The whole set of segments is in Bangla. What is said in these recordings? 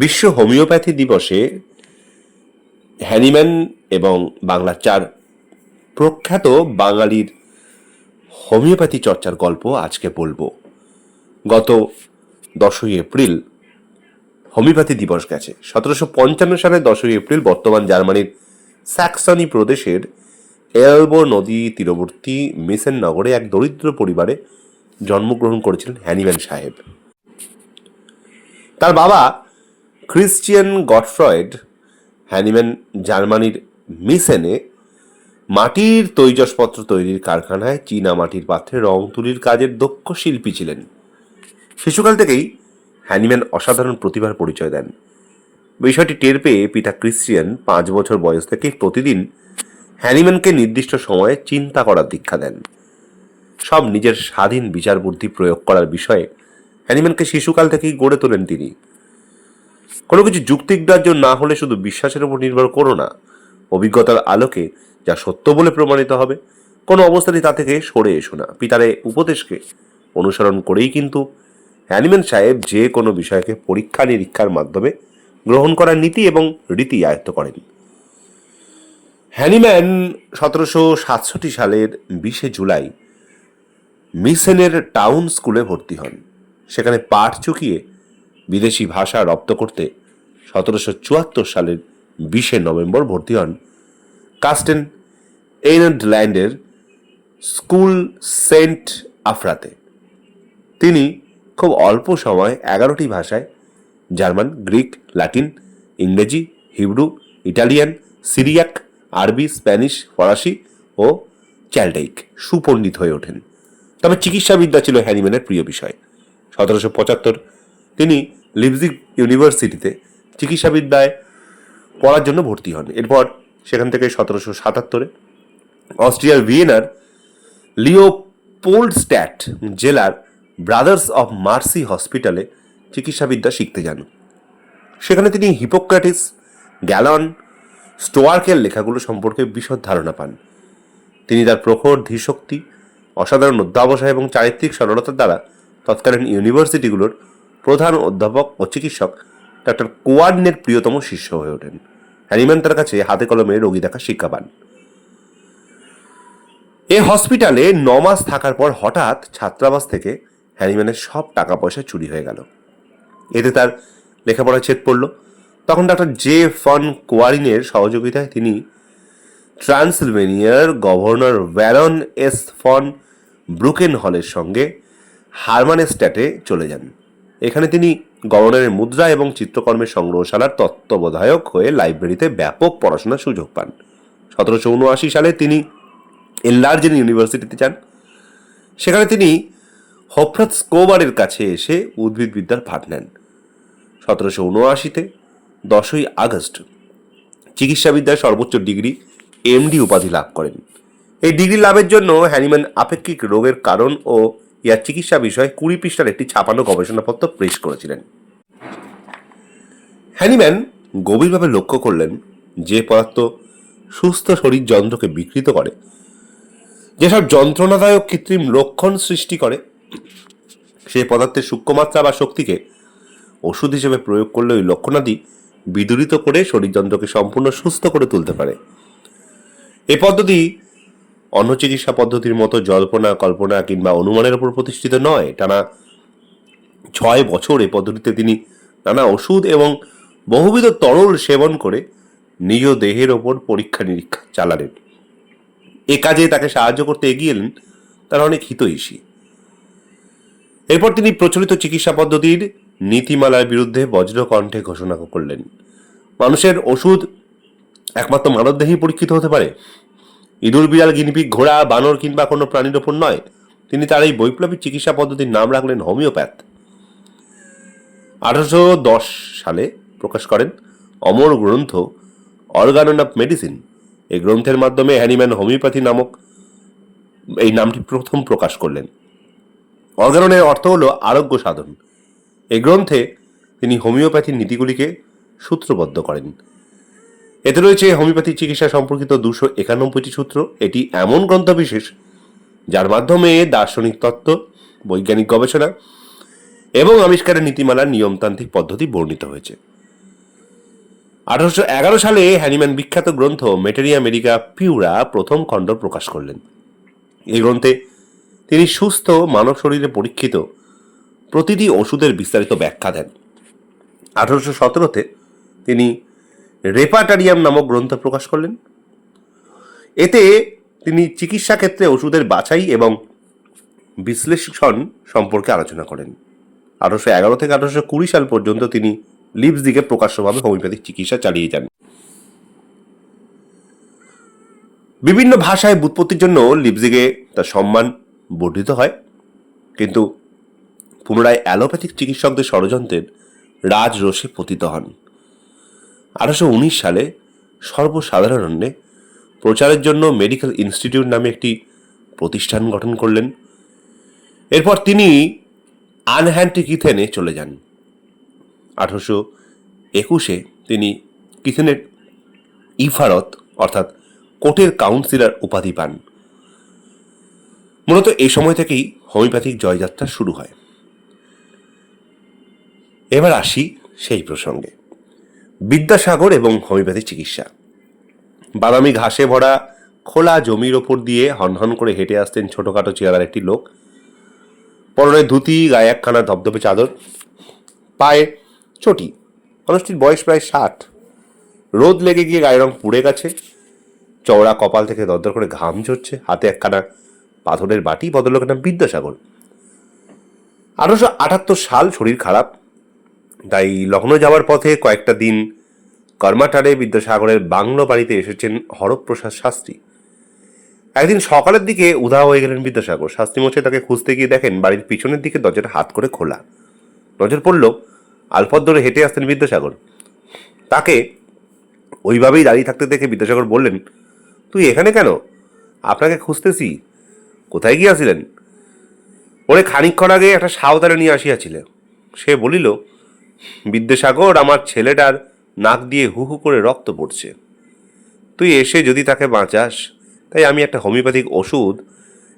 বিশ্ব হোমিওপ্যাথি দিবসে হ্যানিম্যান এবং বাংলার চার প্রখ্যাত বাঙালির হোমিওপ্যাথি চর্চার গল্প আজকে বলব। গত দশই এপ্রিল হোমিওপ্যাথি দিবস গেছে। সতেরোশো পঞ্চান্ন সালে দশই এপ্রিল বর্তমান জার্মানির স্যাক্সনি প্রদেশের এলবো নদী তীরবর্তী মিসেন নগরে এক দরিদ্র পরিবারে জন্মগ্রহণ করেছিলেন হ্যানিম্যান সাহেব। তার বাবা ক্রিশ্চিয়ান গডফ্রয়েড হ্যানিম্যান জার্মানির মিসেনে, মাটির তৈজসপত্র তৈরির কারখানায় চীনা মাটির পাত্রে রং তুলির কাজের দক্ষ শিল্পী ছিলেন। শিশুকাল থেকেই হ্যানিম্যান অসাধারণ প্রতিভার পরিচয় দেন। বিষয়টি টের পেয়ে পিতা ক্রিশ্চিয়ান পাঁচ বছর বয়স থেকে প্রতিদিন হ্যানিম্যানকে নির্দিষ্ট সময়ে চিন্তা করার দীক্ষা দেন। সব নিজের স্বাধীন বিচার বুদ্ধি প্রয়োগ করার বিষয়ে হ্যানিম্যানকে শিশুকাল থেকেই গড়ে তোলেন তিনি। কোনো কিছু যুক্তিগ্রাহ্য না হলে শুধু বিশ্বাসের উপর নির্ভর করো না। অভিজ্ঞতার আলোকে যা সত্য বলে প্রমাণিত হবে, কোনো অবস্থাতেই তা থেকে সরে এসো না। পিতারে উপদেশকে অনুসরণ করেই কিন্তু হ্যানিম্যান সাহেব যে কোনো বিষয়কে পরীক্ষা নিরীক্ষার মাধ্যমে গ্রহণ করার নীতি এবং রীতি আয়ত্ত করেন। হ্যানিম্যান সতেরোশো সাতষট্টি সালের বিশে জুলাই মিসেনের টাউন স্কুলে ভর্তি হন। সেখানে পাঠ চুকিয়ে বিদেশি ভাষা রপ্ত করতে সতেরোশো চুয়াত্তর সালের বিশে নভেম্বর ভর্তি হন। কাস্টেন এইনল্যান্ডের স্কুল সেন্ট আফরাতে। তিনি খুব অল্প সময় এগারোটি ভাষায় জার্মান, গ্রিক লাতিন ইংরেজি, হিব্রু, ইটালিয়ান, সিরিয়াক, আরবি, স্প্যানিশ, ফরাসি ও চ্যালডাইক সুপণ্ডিত হয়ে ওঠেন। তবে চিকিৎসাবিদ্যা ছিল হ্যানিম্যানের প্রিয় বিষয়। সতেরোশো পঁচাত্তর তিনি লিপজিক ইউনিভার্সিটিতে চিকিৎসাবিদ্যায় পড়ার জন্য ভর্তি হন। এরপর সেখান থেকে সতেরোশো সাতাত্তরে অস্ট্রিয়ার ভিয়েনার লিওপোল্ডস্ট্যাট জেলার ব্রাদার্স অফ মার্সি হসপিটালে চিকিৎসাবিদ্যা শিখতে যান। সেখানে তিনি হিপোক্রাটিস, গ্যালন, স্টোয়ার্কের লেখাগুলো সম্পর্কে বিশদ ধারণা পান। তিনি তার প্রখর ধীশক্তি অসাধারণ অধ্যাবসায় এবং চারিত্রিক সরলতার দ্বারা তৎকালীন ইউনিভার্সিটিগুলোর প্রধান অধ্যাপক ও চিকিৎসক ডক্টর কোয়ার্নের প্রিয়তম শিষ্য হয়ে ওঠেন। হ্যানিম্যান তার কাছে হাতে কলমে রোগী দেখা শিক্ষা পান। এ হসপিটালে ন মাস থাকার পর হঠাৎ ছাত্রাবাস থেকে হ্যানিম্যানের সব টাকা পয়সা চুরি হয়ে গেল। এতে তার লেখাপড়া ছেদ পড়ল। তখন ডাক্তার জে ফন কোয়ারিনের সহযোগিতায় তিনি ট্রান্সলভেনিয়ার গভর্নর ব্যারন এস ফন ব্রুকেন হলের সঙ্গে হারমানেস্ট্যাটে চলে যান। এখানে তিনি গভর্নরের মুদ্রা এবং চিত্রকর্মের সংগ্রহশালার তত্ত্বাবধায়ক হয়ে লাইব্রেরিতে ব্যাপক পড়াশোনার সুযোগ পান। সতেরোশো উনআশি সালে তিনি এল্লার্জেন ইউনিভার্সিটিতে যান। সেখানে তিনি হফরত স্কোবারের কাছে এসে উদ্ভিদবিদ্যার পাঠ নেন। সতেরোশো উনআশিতে দশই আগস্ট চিকিৎসাবিদ্যায় সর্বোচ্চ ডিগ্রি এমডি উপাধি লাভ করেন। এই ডিগ্রি লাভের জন্য হ্যানিম্যান আপেক্ষিক রোগের কারণ ও ইয়ার চিকিৎসা বিষয়ে কুড়ি পৃষ্ঠার একটি ছাপানো গবেষণাপত্র পেশ করেছিলেন। হ্যানিম্যান গভীরভাবে লক্ষ্য করলেন যে পদার্থ সুস্থ শরীর যন্ত্রকে বিকৃত করে, যেসব যন্ত্রণাদায়ক কৃত্রিম লক্ষণ সৃষ্টি করে, সেই পদার্থের সূক্ষ্মমাত্রা বা শক্তিকে ওষুধ হিসেবে প্রয়োগ করলে ওই লক্ষণাদি বিদূরিত করে শরীরযন্ত্রকে সম্পূর্ণ সুস্থ করে তুলতে পারে। এই পদ্ধতি অন্য চিকিৎসা পদ্ধতির মতো জল্পনা, কল্পনা কিংবা অনুমানের উপর প্রতিষ্ঠিত নয়। টানা ছয় বছর এই পদ্ধতিতে তিনি নানা ওষুধ এবং বহুবিধ তরল সেবন করে নিজ দেহের ওপর পরীক্ষা নিরীক্ষা চালালেন। এ কাজে তাকে সাহায্য করতে এগিয়ে এলেন তারা অনেক হিতৈষী। এরপর তিনি প্রচলিত চিকিৎসা পদ্ধতির নীতিমালার বিরুদ্ধে বজ্রকণ্ঠে ঘোষণা করলেন। মানুষের ওষুধ একমাত্র মানবদেহেই পরীক্ষিত হতে পারে। ইঁদুর বিড়াল গিনিপিক ঘোড়া, বানর কিংবা কোনো প্রাণীর ওপর নয়। তিনি তার এই বৈপ্লবিক চিকিৎসা পদ্ধতির নাম রাখলেন হোমিওপ্যাথ। আঠারোশো দশ সালে প্রকাশ করেন অমর গ্রন্থ অর্গানন অফ মেডিসিন। এই গ্রন্থের মাধ্যমে হ্যানিম্যান হোমিওপ্যাথি নামক এই নামটি প্রথম প্রকাশ করলেন। অর্গাননের অর্থ হলো আরোগ্য সাধন। এই গ্রন্থে তিনি হোমিওপ্যাথির নীতিগুলিকে সূত্রবদ্ধ করেন। এতে রয়েছে হোমিওপ্যাথি চিকিৎসা সম্পর্কিত দুশো একানব্বইটি সূত্র। এটি এমন গ্রন্থবিশেষ যার মাধ্যমে দার্শনিক তত্ত্ব, বৈজ্ঞানিক গবেষণা এবং আবিষ্কারের নীতিমালার নিয়মতান্ত্রিক পদ্ধতি বর্ণিত হয়েছে। আঠারোশো এগারো সালে হ্যানিম্যান বিখ্যাত গ্রন্থ মেটেরিয়া মেডিকা পিউরা প্রথম খণ্ড প্রকাশ করলেন। এই গ্রন্থে তিনি সুস্থ, মানব শরীরে পরীক্ষিত প্রতিটি ওষুধের বিস্তারিত ব্যাখ্যা দেন। আঠারোশো সতেরোতে তিনি রেপাটারিয়াম নামক গ্রন্থ প্রকাশ করলেন। এতে তিনি চিকিৎসা ক্ষেত্রে ওষুধের বাছাই এবং বিশ্লেষণ সম্পর্কে আলোচনা করেন। আঠারোশো এগারো থেকে আঠারোশো কুড়ি সাল পর্যন্ত তিনি লিপস দিকে প্রকাশ্যভাবে হোমিওপ্যাথিক চিকিৎসা চালিয়ে যান। বিভিন্ন ভাষায় বুৎপত্তির জন্য লিপজিগে তার সম্মান বর্ধিত হয়। কিন্তু পুনরায় অ্যালোপ্যাথিক চিকিৎসকদের ষড়যন্ত্রের রাজরোষে পতিত হন। আঠারোশো উনিশ সালে সর্বসাধারণে প্রচারের জন্য মেডিকেল ইনস্টিটিউট নামে একটি প্রতিষ্ঠান গঠন করলেন। এরপর তিনি আনহ্যান্টি কিথেনে চলে যান। আঠারোশো একুশে তিনি কিথেনের ইফারত, অর্থাৎ কোর্টের কাউন্সিলর উপাধি পান। মূলত এই সময় থেকেই হোমিওপ্যাথিক জয়যাত্রা শুরু হয়। এবার আসি সেই প্রসঙ্গে। বিদ্যাসাগর এবং হোমিওপ্যাথি চিকিৎসা। বাদামি ঘাসে ভরা খোলা জমির ওপর দিয়ে হনহন করে হেঁটে আসতেন ছোটোখাটো চেহারার একটি লোক। পরনে ধুতি, গায়ে একখানা ধবধবে চাদর, পায়ে চটি। মানুষটির বয়স প্রায় ষাট। রোদ লেগে গিয়ে গায়ের রং পুড়ে গেছে। চওড়া কপাল থেকে দরদর করে ঘাম ঝরছে। হাতে একখানা পাথরের বাটি, ভদ্রলোকের নাম বিদ্যাসাগর। আঠারোশো আটাত্তর সাল শরীর খারাপ। তাই লখনৌ যাওয়ার পথে কয়েকটা দিন কর্মাটারে বিদ্যাসাগরের বাংলো বাড়িতে এসেছেন হরপ্রসাদ শাস্ত্রী। একদিন সকালের দিকে উধাও হয়ে গেলেন বিদ্যাসাগর। শাস্ত্রী মশাই তাকে খুঁজতে গিয়ে দেখেন বাড়ির পিছনের দিকে দরজাটা হাত করে খোলা। নজর পড়ল আলপথ ধরে হেঁটে আসতেন বিদ্যাসাগর। তাকে ওইভাবেই দাঁড়িয়ে থাকতে দেখে বিদ্যাসাগর বললেন, তুই এখানে কেন? আপনাকে খুঁজতেছি। কোথায় গিয়াছিলেন ওরে খানিকক্ষণ আগে একটা সাঁওতালে নিয়ে আসিয়াছিলে সে বলিল বিদ্যাসাগর আমার ছেলেটার নাক দিয়ে হু হু করে রক্ত পড়ছে। তুই এসে যদি তাকে বাঁচাস, তাই আমি একটা হোমিওপ্যাথিক ওষুধ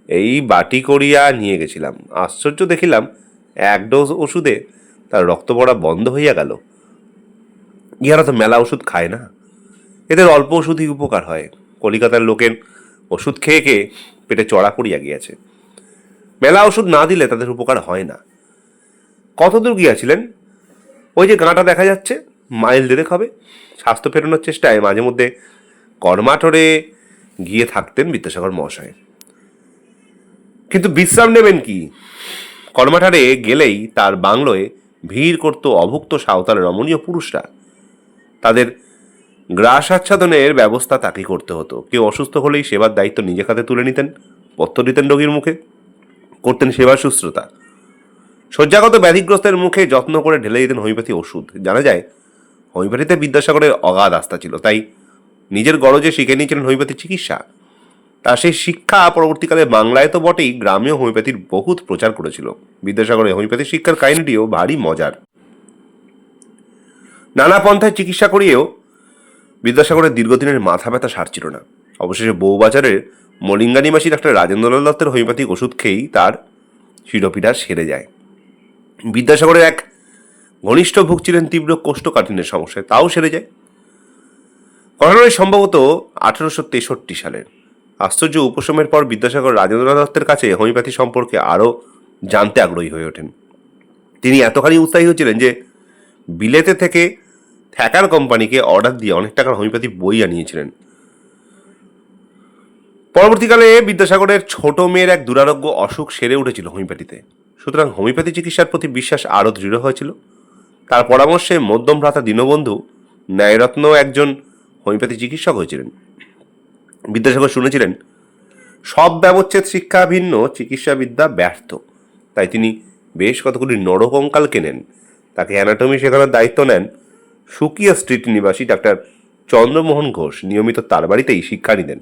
এই বাটি করিয়া নিয়ে গেছিলাম। আশ্চর্য দেখিলাম, এক ডোজ ওষুধে তার রক্ত পড়া বন্ধ হইয়া গেল। ইহারা তো মেলা ওষুধ খায় না। এদের অল্প ওষুধই উপকার হয়। কলিকাতার লোকের ওষুধ খেয়ে খেয়ে পেটে চড়া পড়িয়া গিয়াছে। মেলা ওষুধ না দিলে তাদের উপকার হয় না। কতদূর গিয়াছিলেন? ওই যে গাঁটা দেখা যাচ্ছে, মাইল দেড়েক হবে। স্বাস্থ্য ফেরানোর চেষ্টায় মাঝে মধ্যে কর্মাটরে গিয়ে থাকতেন বিদ্যাসাগর মহাশয়। কিন্তু বিশ্রাম নেবেন কি? কর্মাঠারে গেলেই তার বাংলোয় ভিড় করত অভুক্ত সাঁওতাল রমণীয় পুরুষরা। তাদের গ্রাস আচ্ছাদনের ব্যবস্থা তাকে করতে হতো। কেউ অসুস্থ হলেই সেবার দায়িত্ব নিজে হাতে তুলে নিতেন পথ্য দিতেন রোগীর মুখে, করতেন সেবা শুশ্রূতা শয্যাগত ব্যাধিগ্রস্তের মুখে যত্ন করে ঢেলে দিতেন হোমিওপ্যাথি ওষুধ। জানা যায়, হোমিওপ্যাথিতে বিদ্যাসাগরের অগাধ আস্থা ছিল, তাই নিজের গরজে শিখে নিয়েছিলেন হোমিওপ্যাথি চিকিৎসা। তা সেই শিক্ষা পরবর্তীকালে বাংলায় তো বটেই, গ্রামেও হোমিওপ্যাথির বহুত প্রচার করেছিল। বিদ্যাসাগরের হোমিওপ্যাথি শিক্ষার কাহিনীটিও ভারী মজার। নানা পন্থায় চিকিৎসা করিয়েও বিদ্যাসাগরের দীর্ঘদিনের মাথা ব্যথা সারছিল না। অবশেষে বউবাজারের মলিঙ্গা নিবাসী ডাক্তার রাজেন্দ্রলাল দত্তের হোমিওপ্যাথিক ওষুধ খেয়েই তার শিরোপীড়া সেরে যায়। বিদ্যাসাগরের এক ঘনিষ্ঠ ভুগ ছিলেন তীব্র কোষ্ঠকাঠিন্যের সমস্যায়, তাও সেরে যায়। ঘটনাটি সম্ভবত আঠারোশো তেষট্টি সালের। আশ্চর্য উপশমের পর বিদ্যাসাগর রাজেন্দ্রনাথ দত্তের কাছে হোমিওপ্যাথি সম্পর্কে আরও জানতে আগ্রহী হয়ে ওঠেন। তিনি এতখানি উৎসাহী হয়েছিলেন যে বিলেতে থেকে থ্যাকার কোম্পানিকে অর্ডার দিয়ে অনেক টাকার হোমিওপ্যাথি বই আনিয়েছিলেন। পরবর্তীকালে বিদ্যাসাগরের ছোট মেয়ের এক দুরারোগ্য অসুখ সেরে উঠেছিল হোমিওপ্যাথিতে। সুতরাং হোমিওপ্যাথি চিকিৎসার প্রতি বিশ্বাস আরও দৃঢ় হয়েছিল। তার পরামর্শে মধ্যম ভ্রাতা দীনবন্ধু ন্যায়রত্ন একজন হোমিওপ্যাথি চিকিৎসক হয়েছিলেন। বিদ্যাসাগর শুনেছিলেন, সব ব্যবচ্ছেদ শিক্ষা ভিন্ন, চিকিৎসাবিদ্যা ব্যর্থ। তাই তিনি বেশ কতগুলি নরকঙ্কাল কেনেন। তাকে অ্যানাটমি শেখানোর দায়িত্ব নেন সুকিয়া স্ট্রিট নিবাসী ডাক্তার চন্দ্রমোহন ঘোষ। নিয়মিত তার বাড়িতেই শিক্ষা নিতেন।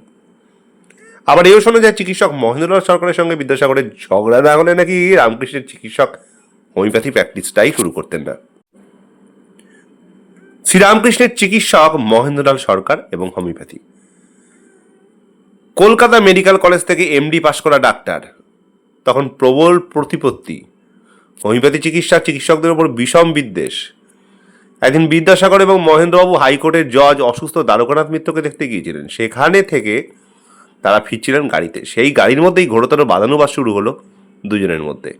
আবার এও শোনা যায় চিকিৎসক মহেন্দ্রলাল সরকারের সঙ্গে বিদ্যাসাগরের ঝগড়া না হলে নাকি রামকৃষ্ণের চিকিৎসক হোমিওপ্যাথি প্র্যাকটিসটাই শুরু করতেন না। শ্রীরামকৃষ্ণের চিকিৎসক মহেন্দ্রলাল সরকার এবং হোমিওপ্যাথি। কলকাতা মেডিকেল কলেজ থেকে এমডি পাশ করা ডাক্তার। তখন প্রবল প্রতিপত্তি। হোমিওপ্যাথি চিকিৎসা চিকিৎসকদের ওপর বিষম বিদ্বেষ। একদিন বিদ্যাসাগর এবং মহেন্দ্রবাবু হাইকোর্টের জজ অসুস্থ দ্বারকানাথ মিত্রকে দেখতে গিয়েছিলেন। সেখানে থেকে তারা ফিরছিলেন গাড়িতে। সেই গাড়ির মধ্যেই ঘোরতর বাদানুবাদ শুরু হলো দুজনের মধ্যে।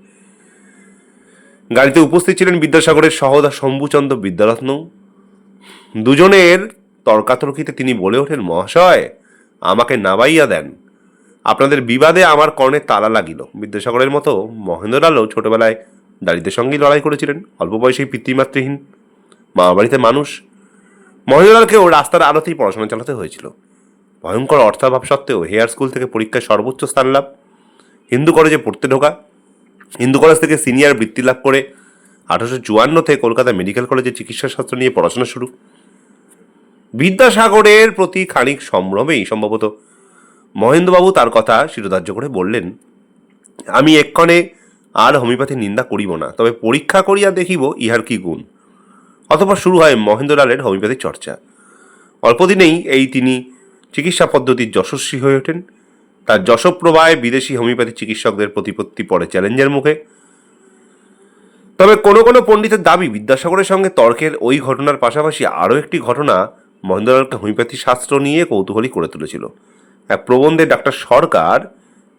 গাড়িতে উপস্থিত ছিলেন বিদ্যাসাগরের সহদা শম্ভুচন্দ্র বিদ্যারত্ন। দুজনের তর্কাতর্কিতে তিনি বলে ওঠেন, মহাশয়, আমাকে নাবাইয়া দেন। আপনাদের বিবাদে আমার কর্ণে তালা লাগিল। বিদ্যাসাগরের মতো মহেন্দ্রলালও ছোটবেলায় দাড়িদের সঙ্গেই লড়াই করেছিলেন। অল্প বয়সেই পিতৃমাতৃহীন মামা বাড়িতে মানুষ। মহেন্দ্রলালকেও রাস্তার আলোতেই পড়াশোনা চালাতে হয়েছিল। ভয়ঙ্কর অর্থাভাব সত্ত্বেও হেয়ার স্কুল থেকে পরীক্ষায় সর্বোচ্চ স্থান লাভ, হিন্দু কলেজে পড়তে ঢোকা, হিন্দু কলেজ থেকে সিনিয়র বৃত্তি লাভ করে আঠারোশো চুয়ান্নতে কলকাতা মেডিকেল কলেজে চিকিৎসা শাস্ত্র নিয়ে পড়াশোনা শুরু। বিদ্যাসাগরের প্রতি খানিক সম্ভ্রমেই সম্ভবত মহেন্দ্রবাবু তার কথা শিরোধার্য করে বললেন, আমি এক্ষণে আর হোমিওপ্যাথির নিন্দা করিব না, তবে পরীক্ষা করিয়া দেখিব ইহার কি গুণ। অথবা শুরু হয় মহেন্দ্রলালের হোমিওপ্যাথি চর্চা। অল্পদিনেই এই তিনি চিকিৎসা পদ্ধতির যশস্বী হয়ে ওঠেন। তার যশপ্রবাহে বিদেশি হোমিওপ্যাথি চিকিৎসকদের প্রতিপত্তি পড়ে চ্যালেঞ্জের মুখে। তবে কোনো কোনো পণ্ডিতের দাবি বিদ্যাসাগরের সঙ্গে তর্কের ওই ঘটনার পাশাপাশি আরও একটি ঘটনা মহেন্দ্রলালকে হোমিওপ্যাথি শাস্ত্র নিয়ে কৌতূহলী করে তুলেছিল। এক প্রবন্ধে ডাক্তার সরকার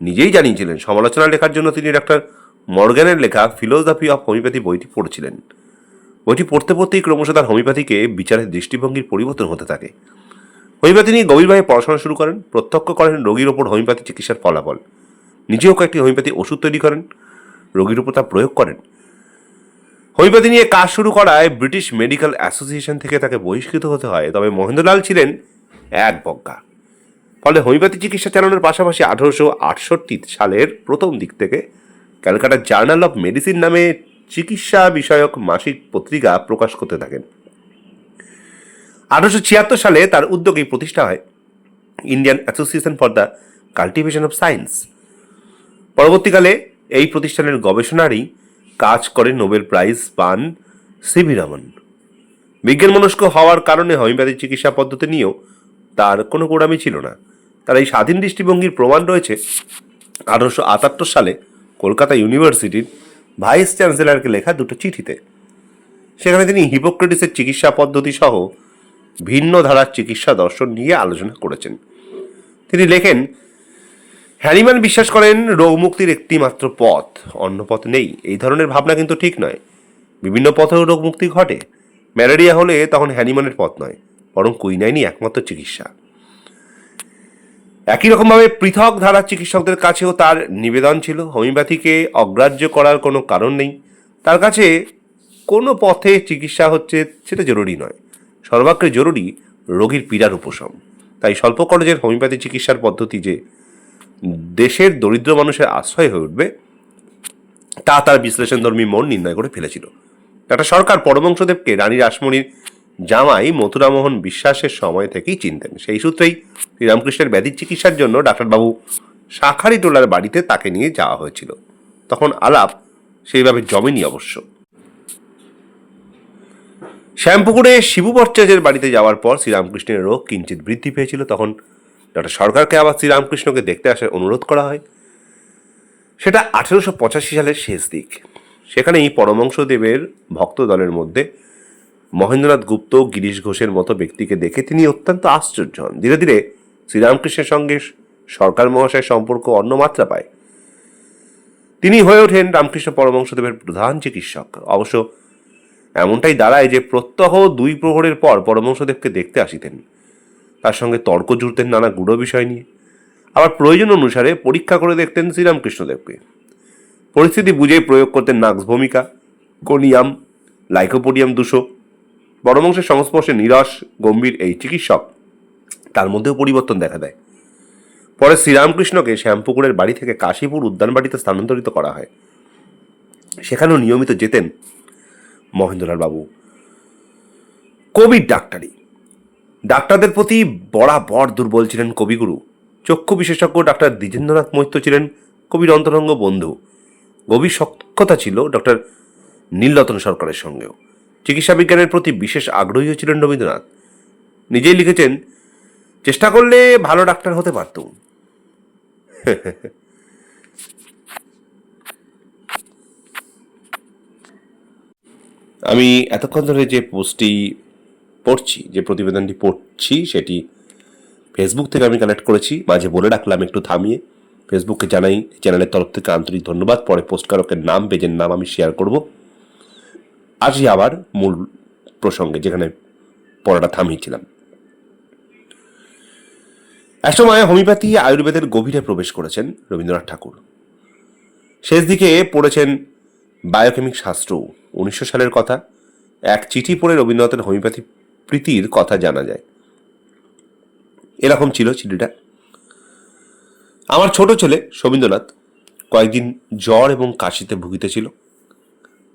নিজেই জানিয়েছিলেন, সমালোচনা লেখার জন্য তিনি ডাক্তার মর্গ্যানের লেখা ফিলোসফি অফ হোমিওপ্যাথি বইটি পড়ছিলেন। বইটি পড়তে পড়তেই ক্রমশ তার হোমিওপ্যাথিকে বিচারের দৃষ্টিভঙ্গির পরিবর্তন হতে থাকে। হোমিওপ্যাথি নিয়ে গভীরভাবে পড়াশোনা শুরু করেন, প্রত্যক্ষ করেন রোগীর ওপর হোমিওপ্যাথি চিকিৎসার ফলাফল। নিজেও কয়েকটি হোমিওপ্যাথি ওষুধ তৈরি করেন, রোগীর উপর তা প্রয়োগ করেন। হোমিওপ্যাথি নিয়ে কাজ শুরু করায় ব্রিটিশ মেডিকেল অ্যাসোসিয়েশন থেকে তাকে বহিষ্কৃত হতে হয়, তবে মহেন্দ্রলাল ছিলেন এক বজ্ঞা। ফলে হোমিওপ্যাথি চিকিৎসা চালানোর পাশাপাশি আঠারোশো আটষট্টি সালের প্রথম দিক থেকে ক্যালকাটা জার্নাল অফ মেডিসিন নামে চিকিৎসা বিষয়ক মাসিক পত্রিকা প্রকাশ করতে থাকেন। আঠারোশো ছিয়াত্তর সালে তার উদ্যোগেই প্রতিষ্ঠা হয় Indian association for the cultivation of science পরবর্তীকালে এই প্রতিষ্ঠানের গবেষণারই কাজ করে নোবেল প্রাইজ পান সিভি রমন। বিজ্ঞান মনস্ক হওয়ার কারণে হোমিওপ্যাথি চিকিৎসা পদ্ধতি নিয়েও তার কোনো গোড়ামি ছিল না। তার এই স্বাধীন দৃষ্টিভঙ্গির প্রমাণ রয়েছে আঠারোশো আটাত্তর সালে কলকাতা ইউনিভার্সিটির ভাইস চ্যান্সেলরকে লেখা দুটো চিঠিতে। সেখানে তিনি হিপোক্রেটিসের চিকিৎসা পদ্ধতি সহ ভিন্ন ধারার চিকিৎসা দর্শন নিয়ে আলোচনা করেছেন। তিনি লেখেন হ্যানিম্যান বিশ্বাস করেন, রোগ মুক্তির একটি মাত্র পথ, অন্য পথ নেই। এই ধরনের ভাবনা কিন্তু ঠিক নয়। বিভিন্ন পথেও রোগ মুক্তি ঘটে। ম্যালেরিয়া হলে তখন হ্যানিম্যানের পথ নয়, বরং কুইনাইনই একমাত্র চিকিৎসা। একই রকমভাবে পৃথক ধারার চিকিৎসকদের কাছেও তার নিবেদন ছিল। হোমিওপ্যাথিকে অগ্রাহ্য করার কোনো কারণ নেই। তার কাছে কোনো পথে চিকিৎসা হচ্ছে সেটা জরুরি নয়। সর্বাগ্রে জরুরি রোগীর পীড়ার উপশম। তাই স্বল্প খরচের হোমিওপ্যাথি চিকিৎসার পদ্ধতি যে দেশের দরিদ্র মানুষের আশ্রয় হয়ে উঠবে, তা তার বিশ্লেষণধর্মী মন নির্ণয় করে ফেলেছিল। একটা সরকার পরমংশদেবকে রানী রাসমণির জামাই মথুরামোহন বিশ্বাসের সময় থেকেই চিনতেন। সেই সূত্রেই শ্রীরামকৃষ্ণের ব্যাধির চিকিৎসার জন্য ডাক্তারবাবু শাখারি টোলার বাড়িতে তাকে নিয়ে যাওয়া হয়েছিল। তখন আলাপ সেইভাবে জমেনি অবশ্য। শ্যামপুকুরে শিবু ভট্টাচার্যের বাড়িতে যাওয়ার পর শ্রীরামকৃষ্ণের রোগ কিঞ্চিত বৃদ্ধি পেয়েছিল। তখন ডক্টর সরকারকে আবার শ্রীরামকৃষ্ণকে দেখতে আসার অনুরোধ করা হয়। সেটা আঠেরোশো পঁচাশি সালের শেষ দিক। সেখানেই পরমংশদেবের ভক্ত দলের মধ্যে মহেন্দ্রনাথ গুপ্ত, গিরিশ ঘোষের মতো ব্যক্তিকে দেখে তিনি অত্যন্ত আশ্চর্য হন। ধীরে ধীরে শ্রীরামকৃষ্ণের সঙ্গে সরকার মহাশয়ের সম্পর্ক অন্য মাত্রা পায়। তিনি হয়ে ওঠেন রামকৃষ্ণ পরমংশদেবের প্রধান চিকিৎসক। অবশ্য এমনটাই দাঁড়ায় যে প্রত্যহ দুই প্রহরের পর পরমংশদেবকে দেখতে আসিতেন। তার সঙ্গে তর্ক জুড়তেন নানা গূঢ় বিষয় নিয়ে। আবার প্রয়োজন অনুসারে পরীক্ষা করে দেখতেন শ্রীরামকৃষ্ণদেবকে। পরিস্থিতি বুঝে প্রয়োগ করতেন নাক্স ভূমিকা কোনিয়াম লাইকোপোডিয়াম দুশো। বড়বংশের সংস্পর্শে নিরস, গম্ভীর এই চিকিৎসক তার মধ্যেও পরিবর্তন দেখা দেয়। পরে শ্রীরামকৃষ্ণকে শ্যামপুকুরের বাড়ি থেকে কাশীপুর উদ্যানবাড়িতে স্থানান্তরিত করা হয়। সেখানেও নিয়মিত যেতেন মহেন্দ্রলাল বাবু। কবির ডাক্তারি ডাক্তারদের প্রতি বরাবর দুর্বল ছিলেন কবিগুরু। চক্ষু বিশেষজ্ঞ ডাক্তার দ্বিজেন্দ্রনাথ মৈত্র ছিলেন কবির অন্তরঙ্গ বন্ধু। গভীর সক্ষতা ছিল ডক্টর নীলরতন সরকারের সঙ্গেও। চিকিৎসা বিজ্ঞানের প্রতি বিশেষ আগ্রহীও ছিলেন রবীন্দ্রনাথ। নিজেই লিখেছেন, চেষ্টা করলে ভালো ডাক্তার হতে পারতুম। আমি এতক্ষণ ধরে যে পোস্টটি পড়ছি, যে প্রতিবেদনটি পড়ছি, সেটি ফেসবুক থেকে আমি কালেক্ট করেছি। মাঝে বলে রাখলাম একটু থামিয়ে। ফেসবুককে জানাই, চ্যানেলের তরফ থেকে আন্তরিক ধন্যবাদ। পরে পোস্টকারকের নাম, পেজের নাম আমি শেয়ার করব। আসি আবার মূল প্রসঙ্গে, যেখানে পড়াটা থামিয়েছিলাম। একসময় হোমিওপ্যাথি আয়ুর্বেদের গভীরে প্রবেশ করেছেন রবীন্দ্রনাথ ঠাকুর। শেষ দিকে পড়েছেন বায়োকেমিক শাস্ত্র উনিশশো সালের কথা। এক চিঠি পড়ে রবীন্দ্রনাথের হোমিওপ্যাথি প্রীতির কথা জানা যায়। এরকম ছিল চিঠিটা। আমার ছোট ছেলে শবীন্দ্রনাথ কয়েকদিন জ্বর এবং কাশিতে ভুগিতেছিল।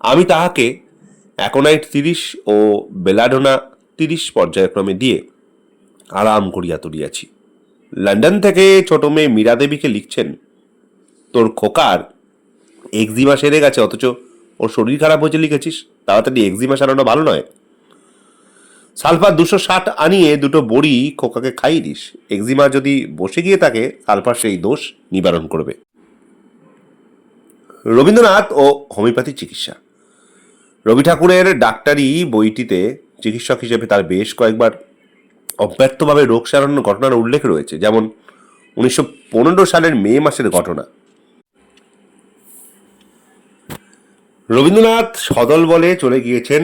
আমি তাহাকে অ্যাকোনাইট তিরিশ ও বেলাডোনা তিরিশ পর্যায়ক্রমে দিয়ে আরাম করিয়া তুলিয়াছি। লন্ডন থেকে ছোট মেয়ে মীরা দেবীকে লিখছেন, তোর খোকার এক্সিমা সেরে গেছে, অথচ ওর শরীর খারাপ হয়েছে লিখেছিস? তাড়াতাড়ি এক্সিমা সারানো ভালো নয়। সালফার দুশো ষাট আনিয়ে দুটো বড়ি খোকাকে খাইয়ে দিস। এক্সিমা যদি বসে গিয়ে থাকে, সালফার সেই দোষ নিবারণ করবে। রবীন্দ্রনাথ ও হোমিওপ্যাথি চিকিৎসা। রবি ঠাকুরের ডাক্তারি বইটিতে চিকিৎসক হিসেবে তার বেশ কয়েকবার অব্যর্থভাবে রোগ সারানোর ঘটনার উল্লেখ রয়েছে। যেমন উনিশশো পনেরো সালের মে মাসের ঘটনা। রবীন্দ্রনাথ সদল বলে চলে গিয়েছেন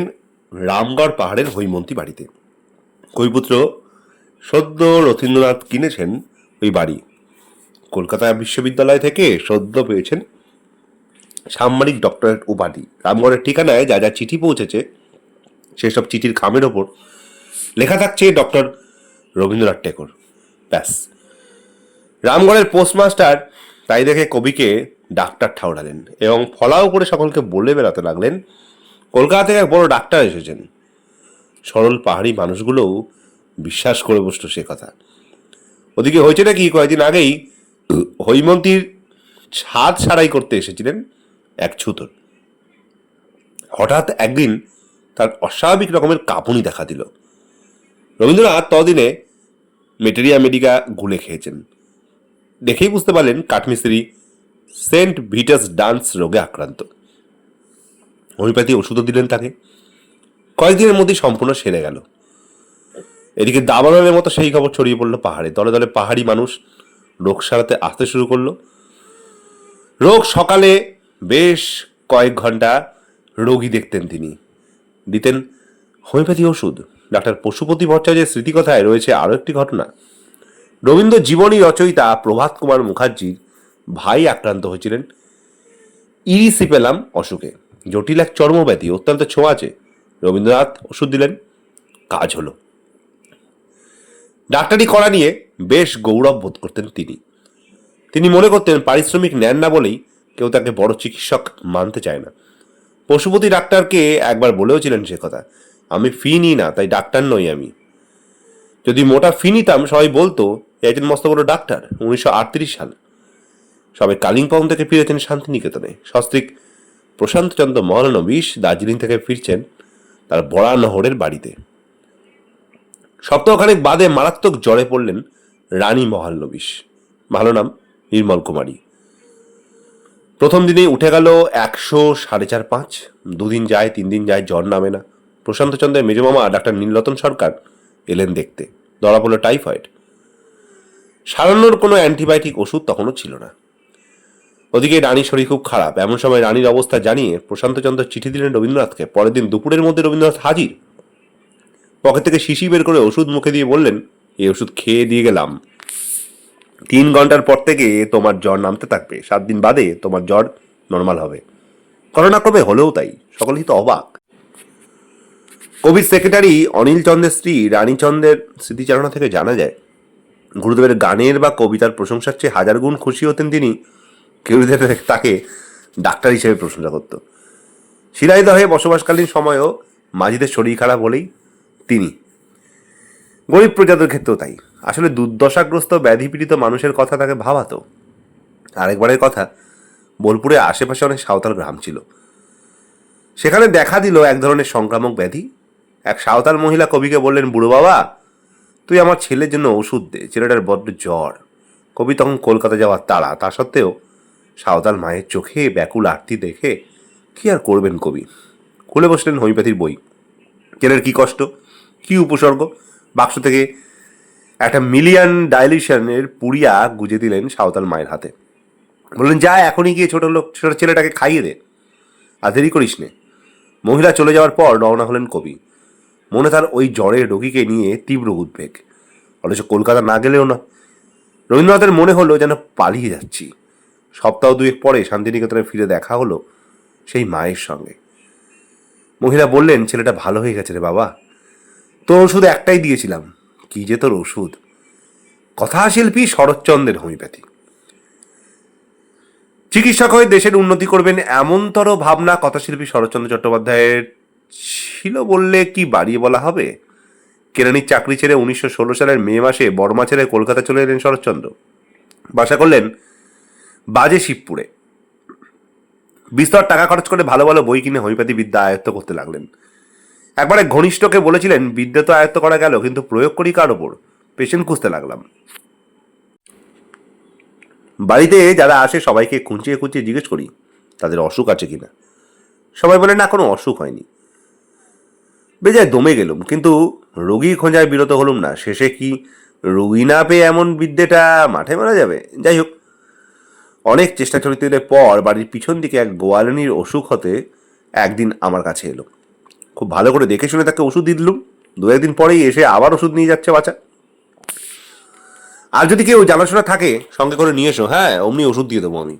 রামগড় পাহাড়ের হৈমন্তী বাড়িতে। কৈপুত্র সদ্য রথীন্দ্রনাথ কিনেছেন ওই বাড়ি। কলকাতা বিশ্ববিদ্যালয় থেকে সদ্য পেয়েছেন সাম্মানিক ডক্টরেট উপাধি। রামগড়ের ঠিকানায় যা যা চিঠি পৌঁছেছে, সেসব চিঠির খামের ওপর লেখা থাকছে ডক্টর রবীন্দ্রনাথ টেকর ব্যাস। রামগড়ের পোস্টমাস্টার তাই দেখে কবিকে ডাক্তার ঠাউরালেন এবং ফলাও করে সকলকে বলে বেড়াতে লাগলেন। কলকাতা থেকে এক বড় ডাক্তার এসেছেন। সরল পাহাড়ি মানুষগুলোও বিশ্বাস করে বসতো সে কথা। ওদিকে হয়েছে নাকি কয়েকদিন আগেই হৈমন্তীর ছাদ সারাই করতে এসেছিলেন এক ছুতর। হঠাৎ একদিন তার অস্বাভাবিক রকমের কাঁপুনি দেখা দিল। রবীন্দ্রনাথ তদিনে মেটেরিয়া মেডিকা গুলে খেয়েছেন। দেখেই বুঝতে পারলেন কাঠমিস্ত্রি সেন্ট ভিটাস ডান্স রোগে আক্রান্ত। হোমিওপ্যাথি ওষুধও দিলেন তাকে। কয়েকদিনের মধ্যেই সম্পূর্ণ সেরে গেল। এদিকে দাবানলের মতো সেই খবর ছড়িয়ে পড়ল পাহাড়ে। দলে দলে পাহাড়ি মানুষ রোগ সারাতে আসতে শুরু করল। রোগ সকালে বেশ কয়েক ঘণ্টা রোগী দেখতেন তিনি। দিতেন হোমিওপ্যাথি ওষুধ। ডাক্তার পশুপতি ভট্টাচার্যের স্মৃতিকথায় রয়েছে আরও একটি ঘটনা। রবীন্দ্র জীবনী রচয়িতা প্রভাত কুমার মুখার্জির ভাই আক্রান্ত হয়েছিলেন। ইরিসিপেলাম অসুখে জটিল এক চর্মব্যাধি, অত্যন্ত ছোঁয়াচে রবীন্দ্রনাথ ওষুধ দিলেন, কাজ হলো। ডাক্তারি করা নিয়ে বেশ গৌরব বোধ করতেন তিনি। তিনি মনে করতেন পারিশ্রমিক নেন না বলেই কেউ তাকে বড় চিকিৎসক মানতে চায় না। পশুপতি ডাক্তারকে একবার বলেওছিলেন সে কথা, আমি ফি নিই না, তাই ডাক্তার নই আমি। যদি মোটা ফি নিতাম, সবাই বলতো "এ একজন মস্ত বড় ডাক্তার, উনিশশো আটত্রিশ সাল। সবে কালিম্পং থেকে ফিরেছেন শান্তিনিকেতনে। সস্ত্রীক প্রশান্তচন্দ্র মহলানবিশ দার্জিলিং থেকে ফিরছেন তার বড়ানহরের বাড়িতে। সপ্তাহখানেক বাদে মারাত্মক জ্বরে পড়লেন রানী মহালনবিশ ভালো নাম, নির্মল কুমারী। প্রথম দিনেই উঠে গেল একশো সাড়ে চার পাঁচ। দুদিন যায়, তিন দিন যায়, জ্বর নামে না। প্রশান্তচন্দ্রের মেজমামা ডাক্তার নীলরতন সরকার এলেন দেখতে। ধরা পড়ল টাইফয়েড। সারানোর কোনো অ্যান্টিবায়োটিক ওষুধ তখনও ছিল না। ওদিকে রানীর শরীর খুব খারাপ। এমন সময় রানীর অবস্থা জানিয়ে প্রশান্তচন্দ্র চিঠি দিলেন রবীন্দ্রনাথকে। পরের দিন দুপুরের মধ্যে রবীন্দ্রনাথ হাজির। পকেট থেকে শিশি বের করে ওষুধ মুখে দিয়ে বললেন এই ওষুধ খেয়ে দিয়ে গেলাম। তিন ঘণ্টার পর থেকে তোমার জ্বর নামতে থাকবে। সাত দিন বাদে তোমার জ্বর নর্মাল হবে। করোনা ক্রমে হলেও তাই। সকলেই তো অবাক। কবির সেক্রেটারি অনিল চন্দ্রের স্ত্রী রানীচন্দ্রের স্মৃতিচারণা থেকে জানা যায় গুরুদেবের গানের বা কবিতার প্রশংসার চেয়ে হাজার গুণ খুশি হতেন তিনি। কেউ তাকে ডাক্তার হিসেবে প্রশংসা করত। শিলাইদহে বসবাসকালীন সময়ও মাঝিদের শরীর খারাপ হলেই তিনি। গরিব প্রজাদের ক্ষেত্রেও তাই। আসলে দুর্দশাগ্রস্ত, ব্যাধিপীড়িত মানুষের কথা তাকে ভাবাতো। আরেকবারের কথা, বোলপুরে আশেপাশে অনেক সাঁওতাল গ্রাম ছিল। সেখানে দেখা দিল এক ধরনের সংক্রামক ব্যাধি। এক সাঁওতাল মহিলা কবিকে বললেন, বুড়ো বাবা তুই আমার ছেলের জন্য ওষুধ দে, ছেলেটার বড্ড জ্বর। কবি তখন কলকাতা যাওয়ার তাড়া, তা সত্ত্বেও সাঁওতাল মায়ের চোখে ব্যাকুল আরতি দেখে কি আর করবেন কবি? খুলে বসলেন হোমিওপ্যাথির বই। ছেলের কি কষ্ট? কি উপসর্গ? বাক্স থেকে একটা মিলিয়ন ডাইলিশনের পুড়িয়া গুজে দিলেন সাঁওতাল মায়ের হাতে। বললেন, যা, এখনই গিয়ে ছোট লোক, ছোট ছেলেটাকে খাইয়ে দে। আর দেরি করিস নে। মহিলা চলে যাওয়ার পর রওনা হলেন কবি। মনে তার ওই জ্বরের রোগীকে নিয়ে তীব্র উদ্বেগ। অথচ কলকাতা না গেলেও না। রবীন্দ্রনাথের মনে হলো যেন পালিয়ে যাচ্ছি। সপ্তাহ দুয়েক পরে শান্তিনিকেতনে ফিরে দেখা হলো সেই মায়ের সঙ্গে। মহিলা বললেন, ছেলেটা ভালো হয়ে গেছে রে বাবা। তোর ওষুধ একটাই দিয়েছিলাম। কি যে তোর ওষুধ। কথাশিল্পী শরৎচন্দ্রের হোমিওপ্যাথি। চিকিৎসক হয়ে দেশের উন্নতি করবেন এমনতর ভাবনা কথাশিল্পী শরৎচন্দ্র চট্টোপাধ্যায়ের ছিল বললে কি বাড়িয়ে বলা হবে? কেরানির চাকরি ছেড়ে উনিশশো ষোলো সালের মে মাসে বর্মা ছেড়ে কলকাতা চলে এলেন শরৎচন্দ্র। বাসা করলেন বাজে শিবপুরে। বিস্তর টাকা খরচ করে ভালো ভালো বই কিনে হোমিওপ্যাথি বিদ্যা আয়ত্ত করতে লাগলেন। একবারে ঘনিষ্ঠকে বলেছিলেন, বিদ্যা তো আয়ত্ত করা গেল, কিন্তু প্রয়োগ করি কার ওপর? পেশেন্ট খুঁজতে লাগলাম। বাড়িতে যারা আসে, সবাইকে খুঁচিয়ে খুঁচিয়ে জিজ্ঞেস করি, তাদের অসুখ আছে কিনা? সবাই বলে, না, কোনো অসুখ হয়নি। বেজায় দমে গেলুম, কিন্তু রোগী খোঁজায় বিরত হলুম না। শেষে কি রোগী না পেয়ে এমন বিদ্যেটা মাঠে মারা যাবে? যাই হোক, অনেক চেষ্টা চরিত্রের পর বাড়ির পিছন দিকে এক গোয়ালিনীর অসুখ হতে একদিন আমার কাছে এলো। খুব ভালো করে দেখে শুনে তাকে ওষুধ দিলুম। দু একদিন পরেই এসে আবার ওষুধ নিয়ে যাচ্ছে বাচ্চা আর যদি কেউ জানাশোনা থাকে, সঙ্গে করে নিয়ে এসো। হ্যাঁ অমনি ওষুধ দিয়ে দেবো আমি।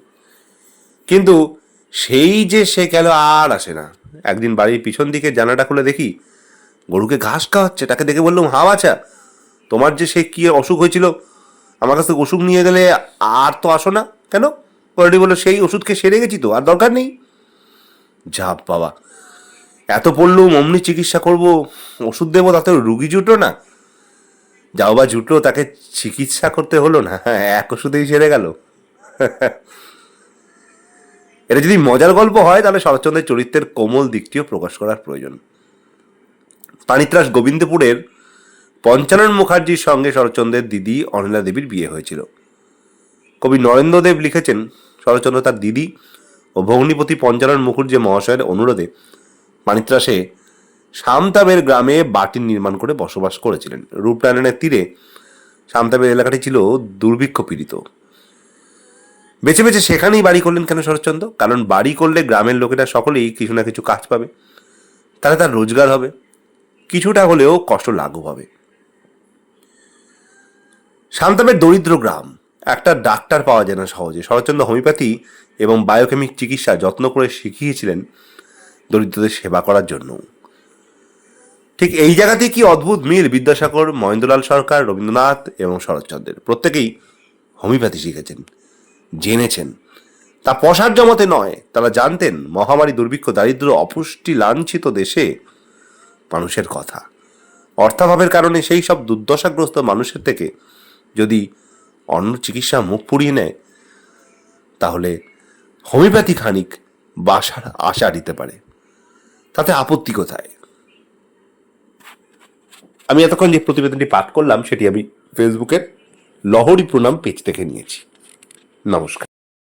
কিন্তু সেই যে সে গেল আর আসে না? একদিন বাড়ির পিছন দিকে জানাটা খুলে দেখি গরুকে ঘাস খাওয়াচ্ছে, তাকে দেখে বললাম হা বাছা তোমার যে সে কি অসুখ হয়েছিল, আমার কাছ থেকে ওষুধ নিয়ে গেলে আর তো আসো না কেন? অলরেডি বলল, সেই ওষুধকে সেরে গেছি তো, আর দরকার নেই। যা বাবা, এত পড়লুম অমনি চিকিৎসা করব, ওষুধ দেবো, তাতে রুগী জুটলো না। যাও বা জুটলো, তাকে চিকিৎসা করতে হলো না হ্যাঁ এক ওষুধেই সেরে গেল। এটা যদি মজার গল্প হয়, তাহলে শরৎচন্দ্রের চরিত্রের কোমল দিকটিও প্রকাশ করার প্রয়োজন। পানিত্রাস গোবিন্দপুরের পঞ্চানন মুখার্জির সঙ্গে শরৎচন্দ্রের দিদি অনিলা দেবীর বিয়ে হয়েছিল। কবি নরেন্দ্রদেব লিখেছেন, শরৎচন্দ্র তার দিদি ও ভগ্নিপতি পঞ্চানন মুখুর্জি মহাশয়ের অনুরোধে পানিত্রাসে সামতাবের গ্রামে বাটির নির্মাণ করে বসবাস করেছিলেন। রূপনারায়ণের তীরে সামতাবের এলাকাটি ছিল দুর্ভিক্ষ পীড়িত। বেছে বেছে সেখানেই বাড়ি করলেন কেন শরৎচন্দ্র? কারণ বাড়ি করলে গ্রামের লোকেরা সকলেই কিছু না কিছু কাজ পাবে। তাহলে তার রোজগার হবে। কিছুটা হলেও কষ্ট লাঘব হবে। শান্তাবের দরিদ্র গ্রাম, একটা ডাক্তার পাওয়া যায় না সহজে। শরৎচন্দ্র হোমিওপ্যাথি এবং বায়োকেমিক চিকিৎসা যত্ন করে শিখিয়েছিলেন দরিদ্রদের সেবা করার জন্য। ঠিক এই জায়গাতে কি অদ্ভুত মিল বিদ্যাসাগর, মহেন্দ্রলাল সরকার, রবীন্দ্রনাথ এবং শরৎচন্দ্রের? প্রত্যেকেই হোমিওপ্যাথি শিখেছেন। জেনেছেন। তা পশার জমাতে নয়, তারা জানতেন মহামারী দুর্ভিক্ষ দারিদ্র অপুষ্টি লাঞ্ছিত দেশে মানুষের কথা। অর্থাভাবের কারণে সেই সব দুর্দশাগ্রস্ত মানুষের থেকে যদি অন্য চিকিৎসা মুখ পুড়িয়ে নেয়, তাহলে হোমিওপ্যাথি খানিক বাসার আশা দিতে পারে। তাতে আপত্তি কোথায়? আমি এতক্ষণ যে প্রতিবেদনটি পাঠ করলাম, সেটি আমি ফেসবুকের লহরী প্রণাম পেজ থেকে নিয়েছি। Namaskar